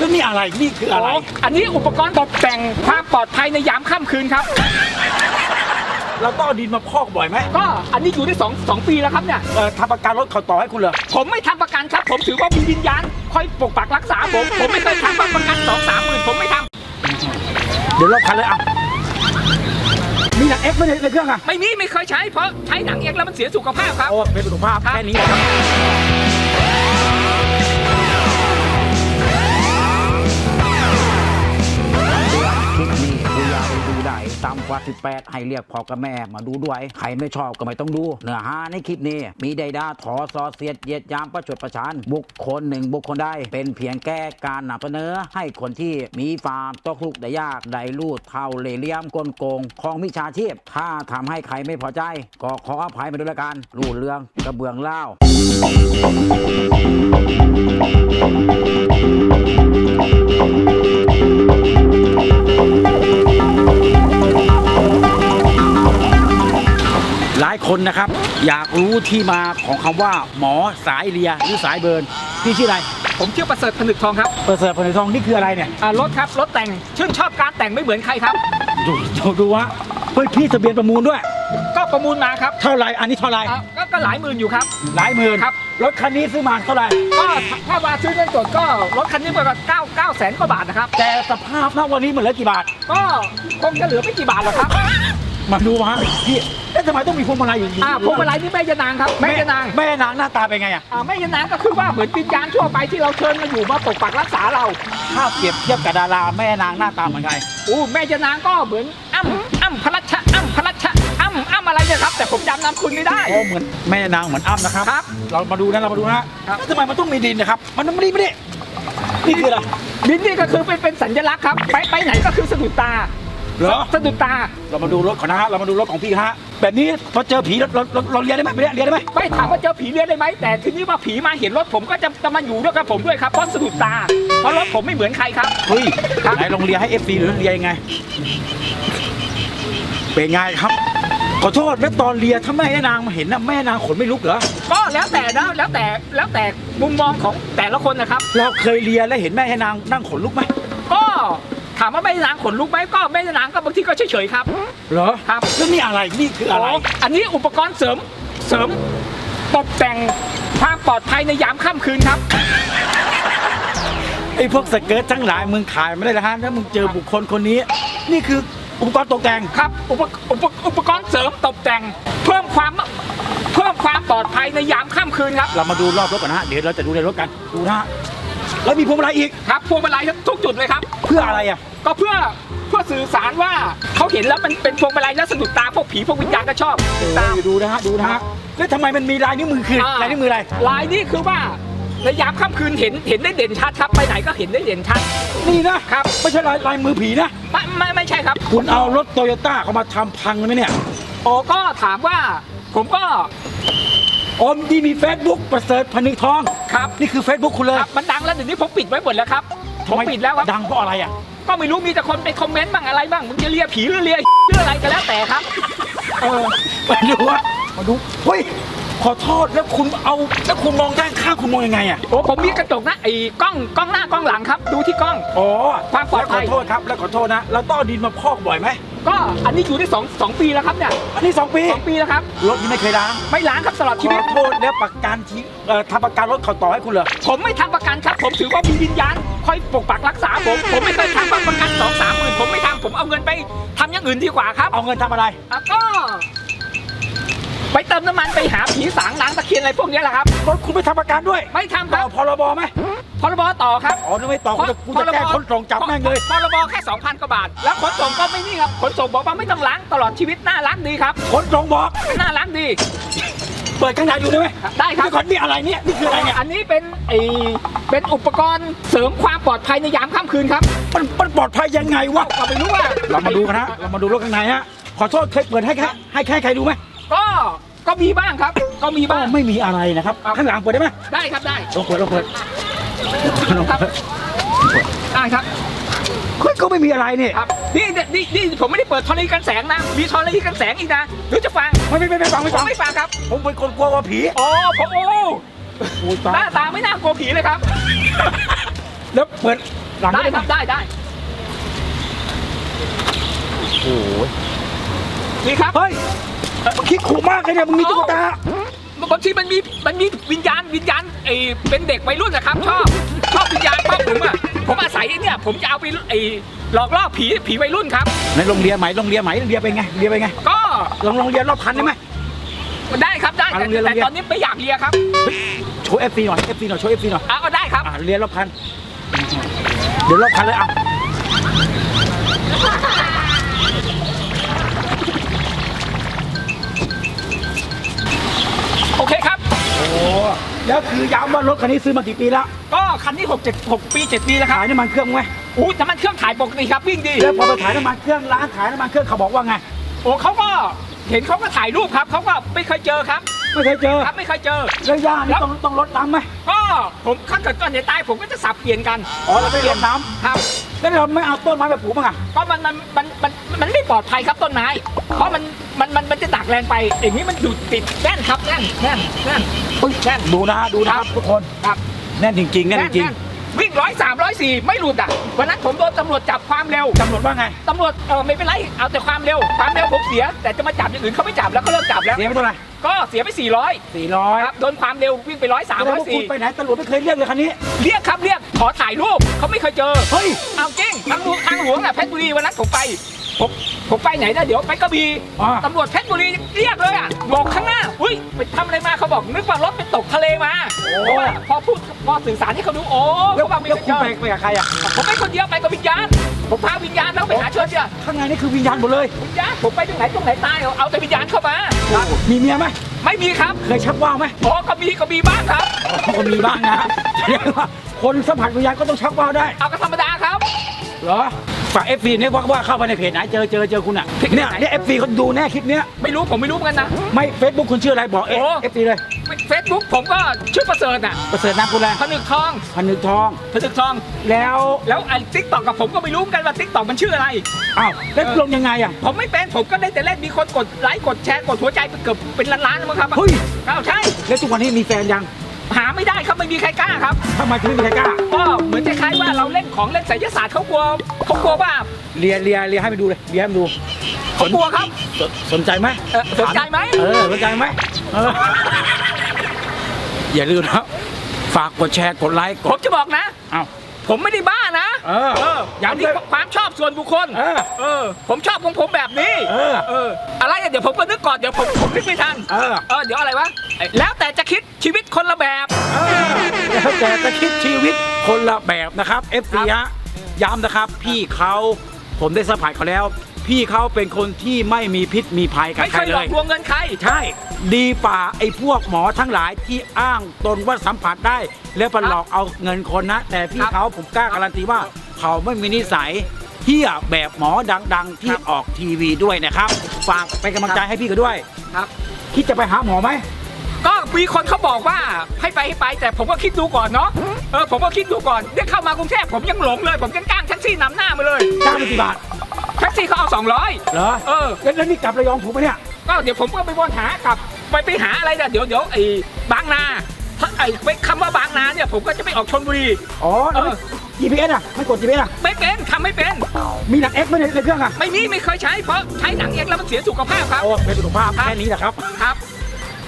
แล้วนี่อะไรนี่คืออะไร อันนี้อุปกรณ์ตกแต่งความปลอดภัยในยามค่ำคืนครับ เราต้องเอาดินมาพอกบ่อยไหมก็อันนี้อยู่ได้สองสองปีแล้วครับเนี่ยเอ่อทำประกันรถเขาต่อให้คุณเหรอผมไม่ทำประกันครับ ผมถือว่ามีวิญญาณคอยปกปักรักษาผม ผมไม่เคยทำประกันสองสามหมื่นผมไม่ทเดี๋ยวรอบคันเลยอะมีหนังเอ็กซ์ไหมในในเครื่องอะำไม่มีไม่เคยใช้เพราะใช้หนังเอกแล้วมันเสียสุขภาพครับ โอ้เป็นสุขภาพครับ แค่นี้เหรอครับ ได้ต่ำกว่า 18 ให้เรียกพ่อกับแม่มาดูด้วย ใครไม่ชอบก็ไม่ต้องดู เนื้อหาในคลิปนี้ มีใดดาถอซอเสียดเยียดยามประชดประชาน บุคคลหนึ่งบุคคลใดเป็นเพียงแก้การนำเสนอให้คนที่มีฟาร์มตกลุกได้ยากได้ลูดเท่าเลเลียมกลโกงของมิชาชีพ ถ้าทำให้ใครไม่พอใจ ก็ขออภัยมาด้วยละกันรูดเรื่องกระเบื้องเล่า หลายคนนะครับ อยากรู้ที่มาของคำว่า หมอสายเลียหรือสายเบิร์นพี่ชื่ออะไร ผมชื่อประเสริฐผนึกทองครับประเสริฐพลทองนี่คืออะไรเนี่ยอ่ารถครับรถแต่งชื่นชอบการแต่งไม่เหมือนใครครับ ดูดูดูวะเฮ้ยพี่ทะเบียนประมูลด้วย ก็ประมูลมาครับเท่าไหร่อันนี้เท่าไหร่อ่าก็ก็หลายหมื่นอยู่ครับ หลายหมื่นครับรถคันนี้ซื้อมาเท่าไหร่ก็ถ้าว่าซื้อเงินสดก็รถคันนี้ประมาณเก้าเก้าแสนกว่าบาทนะครับ แต่สภาพณวันนี้มันเหลือกี่บาท ก็คงจะเหลือไม่กี่บาทหรอกครับมาดูมาพี่เอ๊ะทำไมต้องมีพวงมาลัยอยู่อ่าพวงมาลัยนี่แม่ยานางครับแม่ยานางแม่นางหน้าตาเป็นไงอะอ่าแม่ยานางก็คือว่าเหมือนวิญญาณทั่วไปที่เราเชิญมาอยู่มาปกปักรักษาเราถ้าเปรียบเทียบกับดาราแม่นางหน้าตาเหมือนใครอู้แม่ยานางก็เหมือนอ้ำอ้ำพระรัชอ้ำพระรัชอ้ำอ้ำอะไรเนี่ยครับ แต่ผมจำนามคุณไม่ได้โอ้เหมือนแม่นางเหมือนอ้ำนะครับครับ เรามาดูนะเรามาดูนะครับแล้วทำไมมันต้องมีดินนะครับ มันไม่ได้ไม่ได้นี่คืออะไรดินนี่ก็คือเป็นเป็นสัญลักษณ์ครับ ไปไปไหนก็คือสะดุดตาเหรอสะดุดตา เรามาดูรถก่อนนะฮะเรามาดูรถของพี่ฮะแบบนี้พอเจอผีเราเราเราเราเรียนได้ไหมไม่ได้เรียนได้ไหมไม่ถามว่าเจอผีเลี้ยได้ไหมแต่ทีนี้ว่าผีมาเห็นรถผมก็จะจะมาอยู่ด้วยกับผมด้วยครับเพราะสะดุดตา เพราะรถผมไม่เหมือนใครครับ เฮ้ยครับ ไหนลองเรียนให้ FC หรือเรียนยังไง เป็นไงครับขอโทษแล้วตอนเรียนถ้าแม่นางมาเห็นนะแม่นางขนไม่ลุกเหรอก็แล้วแต่นะแล้วแต่แล้วแต่มุมมองของแต่ละคนนะครับ เราเคยเรียนแล้วเห็นแม่นางนั่งขนลุกไหมก็ ถามว่าแม่นางขนลุกไหมก็แม่นางก็บางทีก็เฉยๆครับ เหรอครับแล้วนี่อะไรนี่คืออะไร อันนี้อุปกรณ์เสริมเสริมตกแต่งความปลอดภัยในยามค่ำคืนครับ ไอ้พวกสเกิร์ตทั้งหลายมึงขายไม่ได้แล้วฮะถ้ามึงเจอบุคคลคนนี้ นี่คืออุปกรณ์ตกแต่งครับ อุปอุปอุปกรณ์เสริมตกแต่ง เพิ่มความเพิ่มความปลอดภัยในยามค่ำคืนครับ เรามาดูรอบรถก่อนนะฮะเดี๋ยวเราจะดูในรถกันดูนะฮะ แล้วมีพวงมาลัยอีก ครับพวงมาลัยทุกจุดเลยครับ เพื่ออะไรอะ ก็เพื่อเพื่อสื่อสารว่าเขาเห็นแล้วมันเป็นพวงมาลัยแล้วสะดุดตาพวกผีพวกวิญญาณก็ชอบตาม ดูนะฮะดูนะฮะแล้วทำไมมันมีลายนิ้วมือคือลายนิ้วมืออะไร ลายนี่คือว่าในยามค่ำคืนเห็นเห็นได้เด่นชัดครับไปไหนก็เห็นได้เด่นชัด นี่นะครับไม่ใช่ลายลายมือผีนะไม่ไม่ไม่ใช่ครับ คุณเอารถโตโยต้าเขามาทำพังเลยไหมเนี่ยโอ้ก็ถามว่าผมก็ อมดีมี Facebook ประเสริฐพนึกทองครับ นี่คือ Facebook คุณเลยครับมันดังแล้วเดี๋ยวนี้ผมปิดไว้หมดแล้วครับผมปิดแล้วครับดังเพราะอะไรอะก็ไม่รู้มีแต่คนไปคอมเมนต์บ้างอะไรบ้างมึงจะเลียผีหรือเลียหรืออะไรก็แล้วแต่ครับเออมาดูว่ามาดูเฮ้ยขอโทษแล้วคุณเอาแล้วคุณมองด้านข้างคุณมองยังไงอะโอ้ผมมีกระจกนะไอ้กล้องกล้องหน้ากล้องหลังครับ ดูที่กล้องอ๋อความปลอดภัยแล้วขอโทษครับแล้วขอโทษนะเราต้องเอาดินมาพอกบ่อยไหม ก็อันนี้อยู่ได้สองสองปีแล้วครับเนี่ยอันนี้สองปี สองปีแล้วครับ รถนี่ไม่เคยล้างไม่ล้างครับตลอดขชีวิตอโทษแล้วประกันที่เอ่อทำประกันรถเขาต่อให้คุณเหรอผมไม่ทำประกันครับ ผมถือว่ามีวิญญาณคอยปกปักรักษาผมผมไม่เคยทำประกันสองสามหมื่นผมไม่ทำผมเอาเงินไปทำอย่างอื่นดีกว่าครับเอาเงินทำอะไร อะก็ ไปเติมน้ำมันไปหาผีสางล้างตะเคียนอะไรพวกนี้แหละครับรถคุณไปทำประกันด้วยไม่ทำครัเอาบพรบไหม พรบต่อครับอ๋อนึกไม่ต่อกูจะกูจะแก้คนตรงจับแม่งเลยพรบแค่2,000กว่าบาท แล้วขนส่งก็ไม่นี่ครับขนส่งบอกว่าไม่ต้องล้างตลอดชีวิตน่ารักดีครับคนตรงบอกน่ารักดี เปิดข้างในดูได้ไหมได้ครับนี่ก่อนนี่อะไรเนี่ยนี่คืออะไรเนี่ยอันนี้เป็นไอเป็นอุปกรณ์เสริมความปลอดภัยในยามค่ำคืนครับมันมันปลอดภัยยังไงวะก็ไม่รู้ว่าเรามาดูกันฮะเรามาดูรถข้างในฮะขอโทษเคยเปิดให้แค่ให้แค่ใครดูไหมก็ก็มีบ้างครับ ก็มีก็บ้างไม่มีอะไรนะครับครับข้างหลังเปิดได้ไหมได้ครับได้ลองเปิดลองเปิด ลองครับเปิดได้ครับเฮ้ยก็ไม่มีอะไรเนี่ยครับนี่นี่นี่ผมไม่ได้เปิดทรณีกันแสงนะ มีทรณีกันแสงอีกนะหรือจะฟังไม่ไม่ไม่ไม่ฟังไม่ผฟัมงไม่ฟังครับผมเป็นคนกลัวว่าผีโอ้ผมโอ้โอ้ยหตาน้ายตาไม่น่ากลัวผีเลยครับ แล้วเปิดหลังได้ได้ครับได้ได้โอ้ยนี่ครับเฮ้ยเอ่อคิดขู่มากเลยเนี่ยมึงมีตุ๊กตา บางทีมันมีมันมีวิญญาณวิญญาณไอ้เป็นเด็กวัยรุ่นนะครับ ชอบชอบวิญญาณชอบผมอะผมอาศัยไอ้เนี่ย ผมจะเอาไปไอ้หลอกล่อผีผีวัยรุ่นครับ ในโรงเรียนไหมโรงเรียนไหมเรียนเป็นไงเรียนเป็นไงก็ลองลองเรียนรอบพันได้ไหมได้ครับได้อะแต่โรงเรียนโรงแต่เรียนตอนนี้ไม่อยากเรียนครับโชว์เอฟซีหน่อยเอฟซีหน่อยโชว์เอฟซีหน่อยอะก็ได้ครับอะเรียนรอบพันเดี๋ยวรอบพันเลยอะ แล้วคือย้ำว่ารถคันนี้ซื้อมากี่ปีแล้วก็คันนี้6 7 6ปี7ปีแล้วครับขายน้ำมันเครื่องไหมอู้น้ำมันเครื่องถ่ายปกติครับวิ่งดีแล้วพอไปขายน้ำมันเครื่องร้านขายน้ำมันเครื่องเขาบอกว่าไง โอ้เขาก็เห็นเขาก็ถ่ายรูปครับเขาก็ไม่เคยเจอครับ ไม่เคยเจอครับไม่เคยเจอแล้วย่านี่ต้องต้องลดน้ำไหมก็ผมถ้าเกิดก่อนจะตายผมก็จะสับเปลี่ยนกันอ๋อเราไม่เรียนน้ครับำแล้วเราไม่เอาต้นไม้ไปปลูกมั้งอะก็มันมันมันมันมันไม่ปลอดภัยครับต้นไม้ เพราะมันมันมันมันจะดักแรงไปอย่างนี้มันอยู่ติดแน่นครับแน่นแน่นแน่นเฮ้ยแน่นดูนะดูนะครับทุกคนครับแน่นจริงๆแน่นจริงวิ่งร้อยสามร้อยสี่ไม่หลุดอะวันนั้นผมโดนตำรวจจับความเร็วๆตำรวจว่าไงตำรวจเออไม่เป็นไรเอาแต่ความเร็วความเร็วผมเสีย แต่จะมาจับอย่างอื่นเขาไม่จับแล้วก็เลิกจับแล้วเสียไปเท่าไหร่ ก็เสียไป 400 สี่ร้อยครับโดนความเร็ววิ่งไปร้อยสามแสดร้งอยว่าคุสี่ณไปไหนตำรวจไม่เคยเรียกเลยคันนี้ เรียกครับเรียกขอถ่ายรูปเขาไม่เคยเจอ เฮ้ย เอาจริงทางหลวงทางหลวงอะเพชรบุรีวันนั้นผมไปผมผมไปไหนนะเดี๋ยวไปกระบี่อ่า ตำรวจเพชรบุรีเรียกเลยอะบอกข้างหน้าอุ้ยไปทำอะไรมาเขาบอกนึกว่ารถไปตกทะเลมาเพราะว่าพอพูดพอสื่อสารให้เขาดูโอ้แล้วเขาบอกไม่แล้วเคยคุเจณอไปไปกับใครอะผมไปคนเดียวไปกับวิญญาณ ผมพาวิญญาณแล้วไปหาเชิญเจ้าข้างในนี่คือวิญญาณหมดเลยวิญญาณผมไปตรงไหนตรงไหนตายเอาเอาแต่วิญญาณเข้ามามีเมียไหมไม่มีครับเคยชักว่าวไหมอ๋อก็มีก็มีบ้างครับก็มีบ้างนะแสดงว่าคนสัมผัสวิญญาณก็ต้องชักว่าวได้ เอาก็ธรรมดาครับเหรอฝากเอฟซีเนี่ยว่าว่าเข้าไปในเพจไหนเจอเจอเจอคุณอะเพจไหนเนี่ยเนี่ยเอฟซีเขาดูแน่คลิปเนี้ยไม่รู้ผมไม่รู้เหมือนกันนะไม่เฟซบุ๊กคุณชื่ออะไรบอกเอโอ้ฟซีเลย เฟซบุ๊กผมก็ชื่อประเสริฐอะประเสริฐนามคุณอะไรผนึกทองพันนึกทองผนึกทอง แล้วแล้วไอ้ทิกตอกกับผมก็ไม่รู้เหมือนกันว่าทิกตอกมันชื่ออะไร อ้าวแล้วลงยังไงอะ ผมไม่เป็นผมก็ได้แต่เล่นมีคนกดไลค์กดแชร์กดหัวใจไปเกือบเป็นล้านๆมั้งครับเฮ้ย อ้าวใช่ แล้วทุกวันนี้มีแฟนยังหาไม่ได้ครับไม่มีใครกล้าครับ ทำไมถึงไม่มีใครกล้าก็เหมือนคล้ายๆว่าเราเล่นของเล่นไสยศาสตร์เขากลัวเขากลัวว่าเลียเลียเลียให้ไปดูเลยเลียให้ไปดูเขากลัวครับสนสนใจไหมเออสนใจไหมเออสนใจไหมเออ อย่าลืมนะฝากกดแชร์กดไลค์กผมดจะบอกนะ เอ้า ผมไม่ได้บ้านะเออเออย้ำอันนี้เลยความชอบส่วนบุคคลเออเออ ผมชอบของผมแบบนี้เออเออ อะไรอะเดี๋ยวผมก็นึกก่อนเดี๋ยวผมผมนึกไม่ทันเออ เออเดี๋ยวอะไรวะไอ้แล้วแต่จะคิดชีวิตคนละแบบเออแล้วแต่จะคิดชีวิตคนละแบบนะครับเอฟซีฮะย้ำนะครับ พี่เขา ผมได้สัมผัสเขาแล้ว พี่เขาเป็นคนที่ไม่มีพิษมีภัยกับไม่ใคเครยหเลลอกย ลวงเงินใคร ใช่ดีป่าไอ้พวกหมอทั้งหลายที่อ้างตนว่าสัมผัสได้ แล้วไปหลอกเอาเงินคนนะ แต่พี่ครับเขาผมกล้าการันตีว่า เขาไม่มีนิสัยเที่ยแบบหมอดังๆ ที่ครับ ออกทีวีด้วยนะครับ ฝากเป็นกำลังใจให้พี่เขาด้วย ครับ คิดจะไปหาหมอไหม ก็มีคนเขาบอกว่าให้ไปให้ไปแต่ผมก็คิดดูก่อนเนาะ เออผมก็คิดดูก่อนเนี่ยเข้ามากรุงเทพผมยังหลงเลย ผมยังก้างแท็กซี่นำหน้ามาเลยจ้างไปกี่บาทแท็กซี่เขาเอา200เหรอเออแล้วแล้วนี่กลับระยองถูกไหมเนี่ยก็เดี๋ยวผมก็ไปวนหากลับไปไปหาอะไรเนี่ยเดี๋ยวเดี๋ยวไอ้บางนาถ้าไอ้ไปคำว่าบางนาเนี่ยผมก็จะไปออกชนบุรีอ๋อแล้วเออ GPS อะไม่กด GPS อะไม่เป็นทำไม่เป็น มีหนัก X ไหมในในเครื่องอะไม่มีไม่เคยใช้เพราะใช้หนังเอกแล้วมันเสียสุขภาพครับโอ้เป็นสุขภาพแค่นี้แหละครับครับ